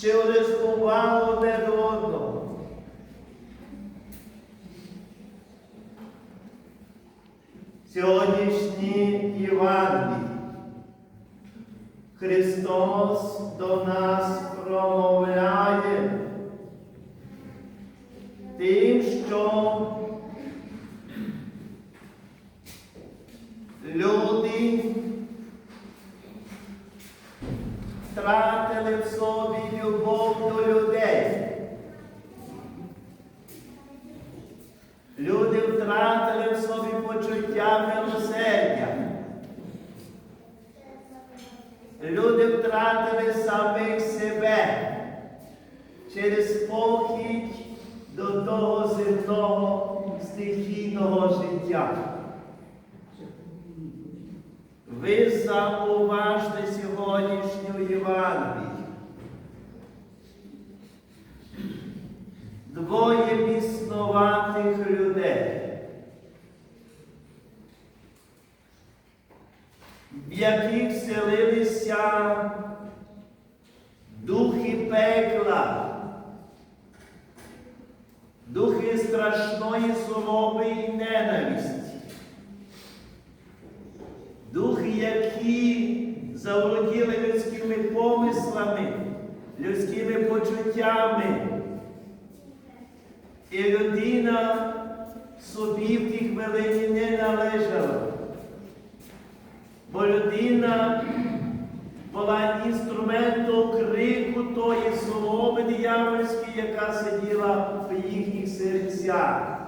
через увагу одне до одного. Сьогоднішній Євангелій Христос до нас промовляє тим, що люди втратили в собі любов до людей. Люди втратили в собі почуття милосердя. Люди втратили самих себе через похідь до того земного стихійного життя. Ви зауважте сьогоднішню Євангелію. Двоє біснуватих людей, в яких селилися духи пекла, духи страшної злоби і ненависті. Духи, які заволоділи людськими помислами, людськими почуттями. І людина собі в тій хвилині не належала. Бо людина була інструментом крику тої злоби диявольської, яка сиділа в їхніх серцях.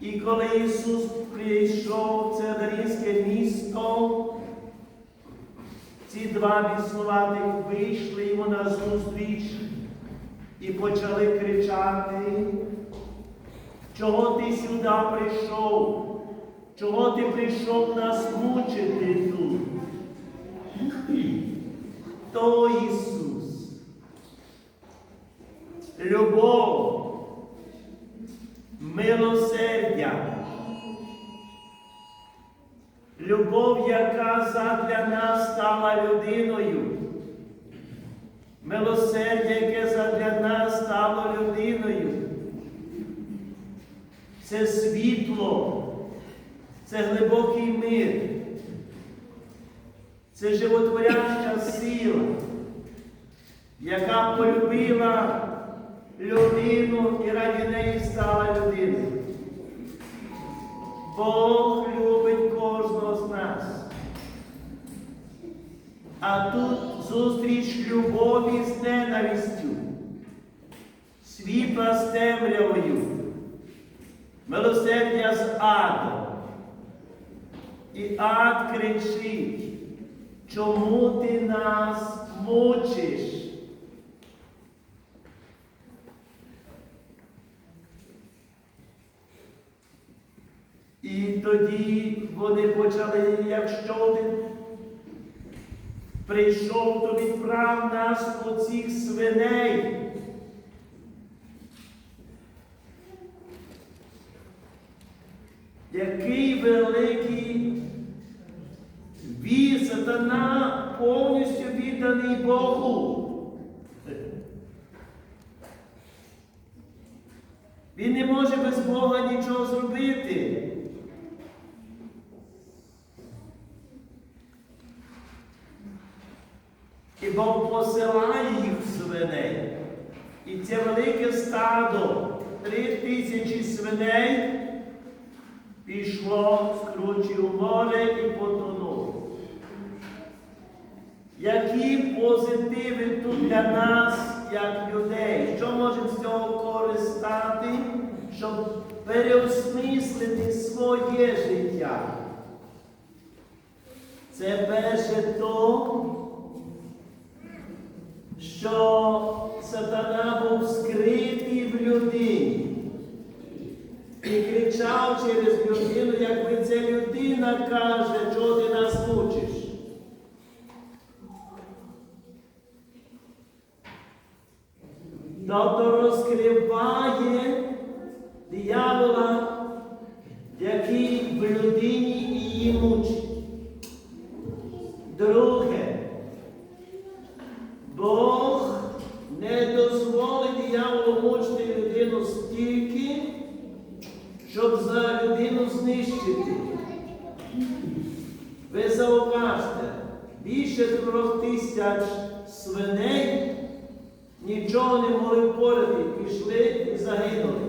І коли Ісус прийшов в це Дарінське місто, ці два біснуватих вийшли йому на зустріч і почали кричати, чого ти сюди прийшов? Чого ти прийшов нас мучити тут? То Ісус. Любов милосердя. Любов, яка задля нас стала людиною. Милосердя, яке задля нас стало людиною. Це світло, це глибокий мир, це животворяща сила, яка полюбила людину і раді неї стала людиною. Бог любить кожного з нас. А тут зустріч любові з ненавистю, світла з темрявою, милосердя з адом. І ад кричить, чому ти нас мучиш? І тоді вони почали, якщо ти прийшов, то відправ нас по цих свиней. Який великий вір сатана повністю відданий Богу. Він не може без Бога нічого зробити. І Бог посилає їх в свиней. І це велике стадо, три тисячі свиней, пішло з кручі у море і потонуло. Які позитиви тут для нас, як людей? Що можемо з цього користати, щоб переосмислити своє життя? Це перше то, що сатана був скритий в людині і кричав через людину, якби ця людина каже, чого ти нас мучиш. Тобто розкриває диявола, який в людині її мучить. Друге, Бог не дозволить дияволу мучити людину стільки, щоб за людину знищити. Ви зауважте, більше трьох тисяч свиней нічого не могли впорати, пішли і загинули.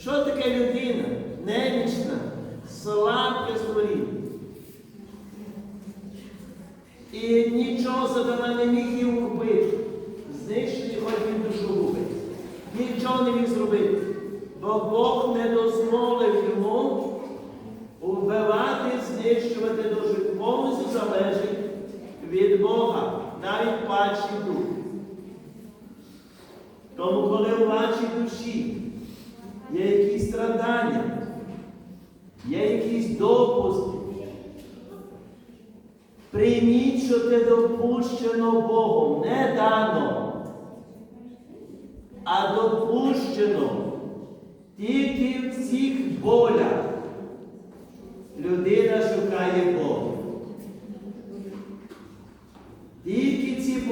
Що таке людина? Немічна, слабке створіння. І нічого сатана не міг її вбити. Знищити хоч він душу вбити. Нічого не міг зробити. Бо Бог не дозволив йому вбивати, знищувати душу. Повністю залежить від Бога, навіть падший дух. Тому, коли у вашій душі є якісь страдання, є якісь допуски, прийміть, що це допущено Богом, не дано, а допущено тільки в цих болях. Людина шукає Бога.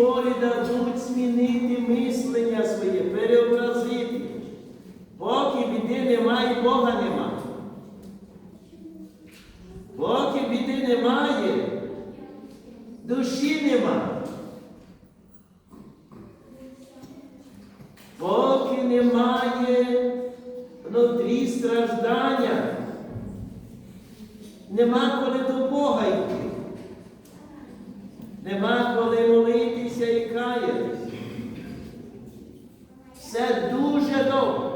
Болі дадуть змінити мислення своє, переобразити. Поки біди немає, Бога нема. Поки біди немає, душі нема. Поки немає внутрі страждання, нема коли до Бога йти. Нема коли Все дуже добре.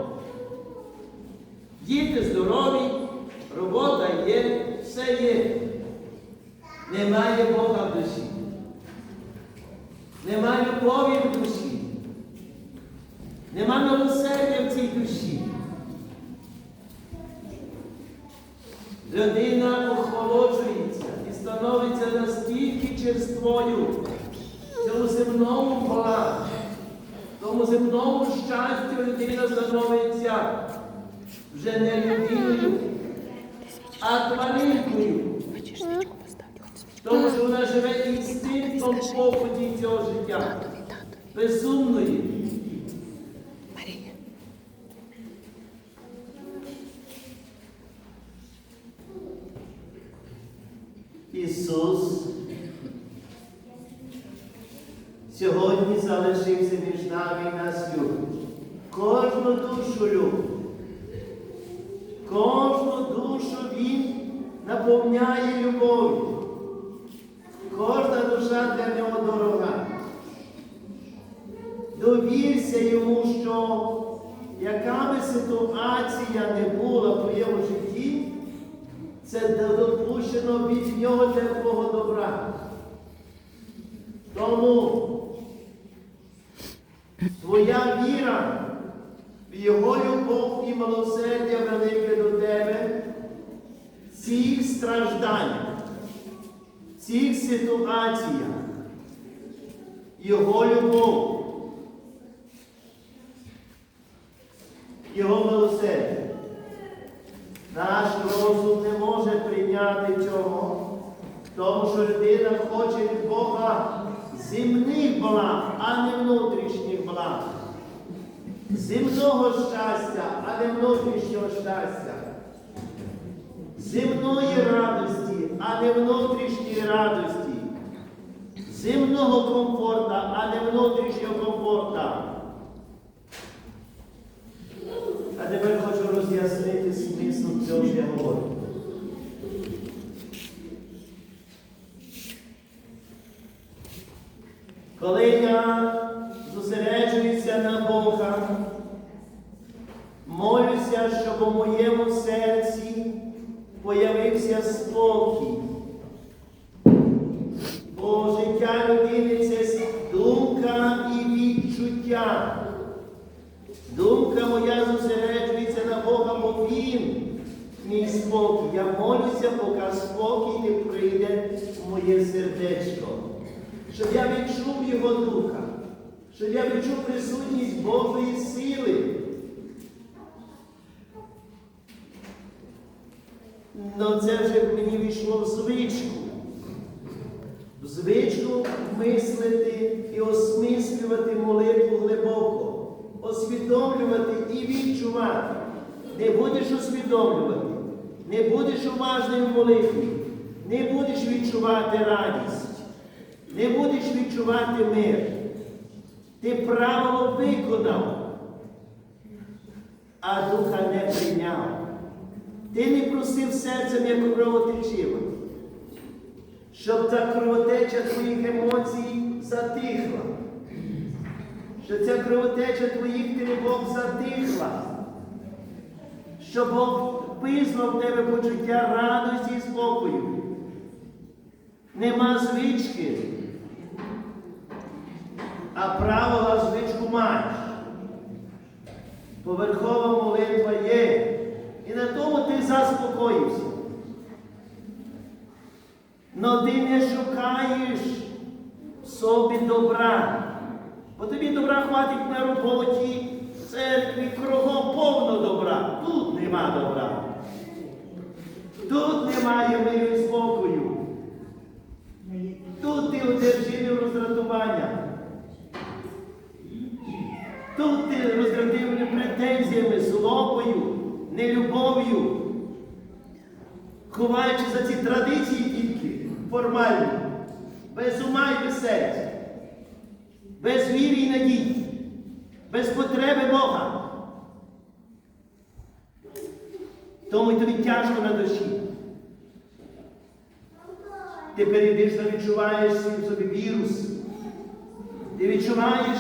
Діти здорові, робота є, все є. Немає Бога в душі. Нема любові в душі. Нема милосердя в цій душі. Людина охолоджується і становиться настільки черствою цьому земному благі, в тому земному щастю людина становиться вже не людиною, а тваринкою. Тому що вона живе інстинктом поході цього життя, безумної. Марія. Ісус сьогодні залишився між нами і нас. Кожну душу любить. Кожну душу Він наповняє любов'ю. Кожна душа для нього дорога. Довірся йому, що яка би ситуація не була в твоєму житті, це допущено від нього для твого добра. Тому твоя віра Його любов і милосердя велике до тебе, цих стражданнях, в цих ситуаціях, Його любов, Його милосердя. Наш розум не може прийняти цього, тому що людина хоче від Бога земних благ, а не внутрішніх благ. Земного щастя, а не внутрішнього щастя. Земної радості, а не внутрішньої радості. Земного комфорта, а не внутрішнього комфорта. А тепер хочу роз'яснити смисл цього, що я говорю. Коли я зосереджуюся на Бога, молюся, щоб у моєму серці появився спокій. Бо життя людини це думка і відчуття. Думка моя зосереджується на Бога, бо Він мій спокій. Я молюся, поки спокій не прийде в моє сердечко. Щоб я відчув Його Духа, щоб я відчув присутність Божої сили. Ну це вже мені війшло в звичку. в звичку мислити і осмислювати молитву глибоко, освідомлювати і відчувати. Не будеш усвідомлювати, не будеш уважним в молитві, не будеш відчувати радість, не будеш відчувати мир. Ти правило виконав, а духа не прийняв. Ти не просив серцем, як кровотечива, щоб та кровотеча твоїх емоцій затихла, щоб ця кровотеча твоїх тривог затихла, щоб Бог визнав в тебе почуття радості і спокою. Нема звички, а правила звичку маєш. Поверхова молитва є. І на тому ти заспокоївся. Но ти не шукаєш собі добра. Бо тобі добра хватить на роботі, в церкві, кругом повно добра. Тут нема добра. Тут немає миру і спокою. Тут ти одержимий роздратування. Тут ти роздратований претензіями, злобою, нелюбов'ю, ховаючи за ці традиції тільки формальні, без ума і без серця, без віри і надії, без потреби Бога. Тому й тобі тяжко на душі. Ти періодично відчуваєш в собі вірус. Ти відчуваєш,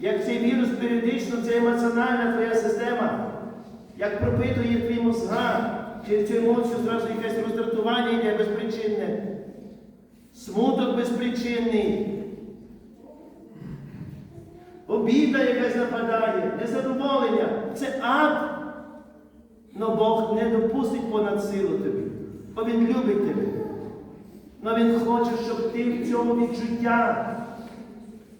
як цей вірус періодично, це емоціональна твоя система, як пропитує твій мозга, через цю емоцію зразу якесь роздратування йде безпричинне, смуток безпричинний, обіда якась нападає, незадоволення. Це ад. Но Бог не допустить понад силу тобі, бо Він любить тебе. Но Він хоче, щоб ти в цьому відчуття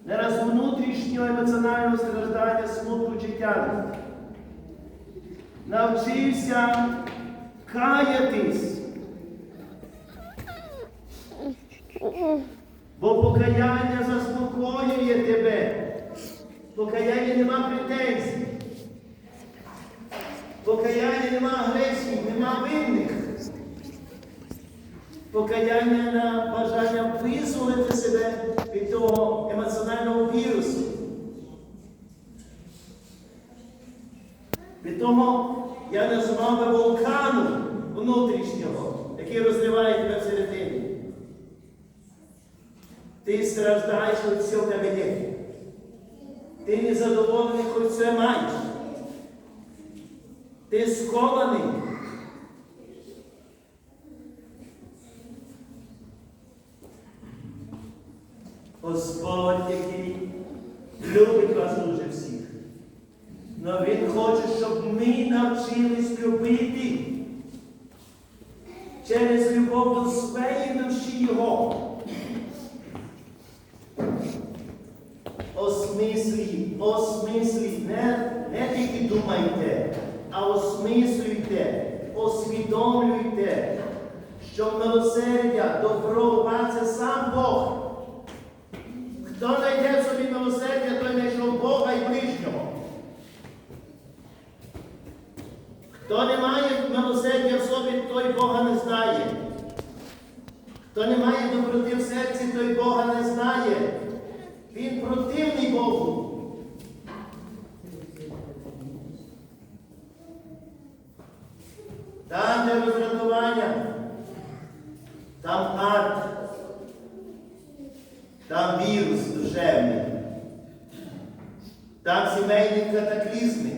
не раз внутрішнього емоціонального страждання, смутку тяжкості. Навчився каятись. Бо покаяння заспокоює тебе. Покаяння нема претензій. Покаяння нема агресії, нема винних. Покаяння на бажання визволити себе від того емоціонального вірусу. Від того я називав би вулкану внутрішнього, який розриває тебе всередині. Ти страждаєш, хоч все в тебе є. Ти незадоволений, хоч все маєш. Ти скований. Господь, який любить вас дуже всіх. Но Він хоче, щоб ми навчились любити через любов до своєї душі Його. Осмислі, осмислі, не, не тільки думайте, а осмислюйте, освідомлюйте, що милосердя, добро, це сам Бог. Хто знайде в собі милосердя, той знайшов Бога і ближнього. Хто не має милосердя в собі, той Бога не знає. Хто не має доброти в серці, той Бога не знає. Він противний Богу. Там, де роздратування, там ад, там вірус там сімейні катаклізми.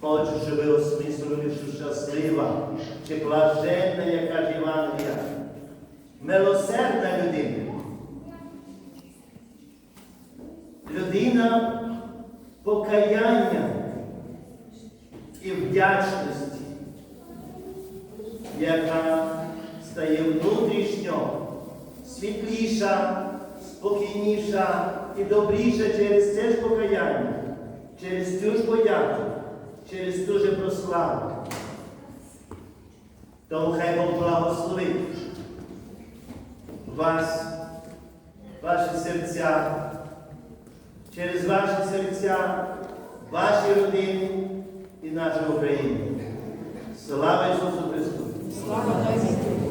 Хочу, щоб ви осмислили, що щаслива чи блаженна, як каже Євангелія, милосердна людина. Людина покаяння і вдячності, яка стає внутрішньо світліша, спокійніша і добріша через це ж покаяння, через цю ж подяку, через славу. Тому хай Бог благословить вас, ваші серця, через ваші серця, ваші родини і нашу Україну. Слава Ісусу Христу! Слава Ісусу!